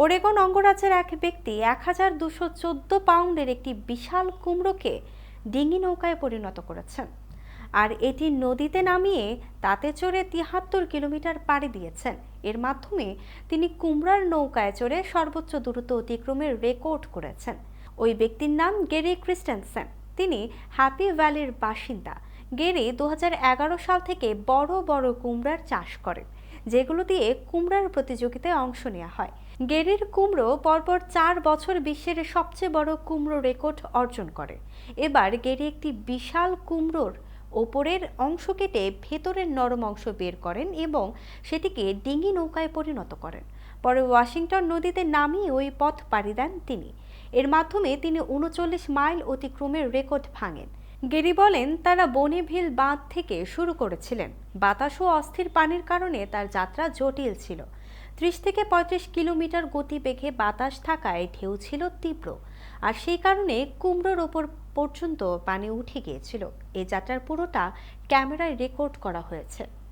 ওরেগন অঙ্গরাজ্যের এক ব্যক্তি এক হাজার দুশো চোদ্দ পাউন্ডের একটি বিশাল কুমড়োকে ডিঙি নৌকায় পরিণত করেছেন। আর এটি নদীতে নামিয়ে তাতে চড়ে তিয়াত্তর কিলোমিটার পাড়ি দিয়েছেন। এর মাধ্যমে তিনি কুমড়ার নৌকায় চড়ে সর্বোচ্চ দূরত্ব অতিক্রমের রেকর্ড করেছেন। ওই ব্যক্তির নাম গেরি ক্রিস্টেনসেন। তিনি হ্যাপি ভ্যালির বাসিন্দা। গেরি দু হাজার এগারো সাল থেকে বড় বড় কুমড়ার চাষ করেন। যেগুলো দিয়ে কুমড়ার প্রতিযোগিতায় অংশ নেওয়া হয়। গেরির কুমড়ো পরপর চার বছর বিশ্বের সবচেয়ে বড় কুমড়ো রেকর্ড অর্জন করে। এবার গেরি একটি বিশাল কুমড়োর ওপরের অংশ কেটে ভেতরের নরম অংশ বের করেন এবং সেটিকে ডিঙি নৌকায় পরিণত করেন। পরে ওয়াশিংটন নদীতে নামিয়ে ওই পথ পাড়ি দেন তিনি। এর মাধ্যমে তিনি উনচল্লিশ মাইল অতিক্রমের রেকর্ড ভাঙেন। গেরি বলেন, তারা বনিভিল বাঁধ থেকে শুরু করেছিলেন। বাতাস ও অস্থির পানির কারণে তার যাত্রা জটিল ছিল। ত্রিশ থেকে পঁয়ত্রিশ কিলোমিটার গতিবেগে বাতাস থাকায় ঢেউ ছিল তীব্র। আর সেই কারণে কুমড়োর ওপর পর্যন্ত পানি উঠে গিয়েছিল। এ যাত্রার পুরোটা ক্যামেরায় রেকর্ড করা হয়েছে।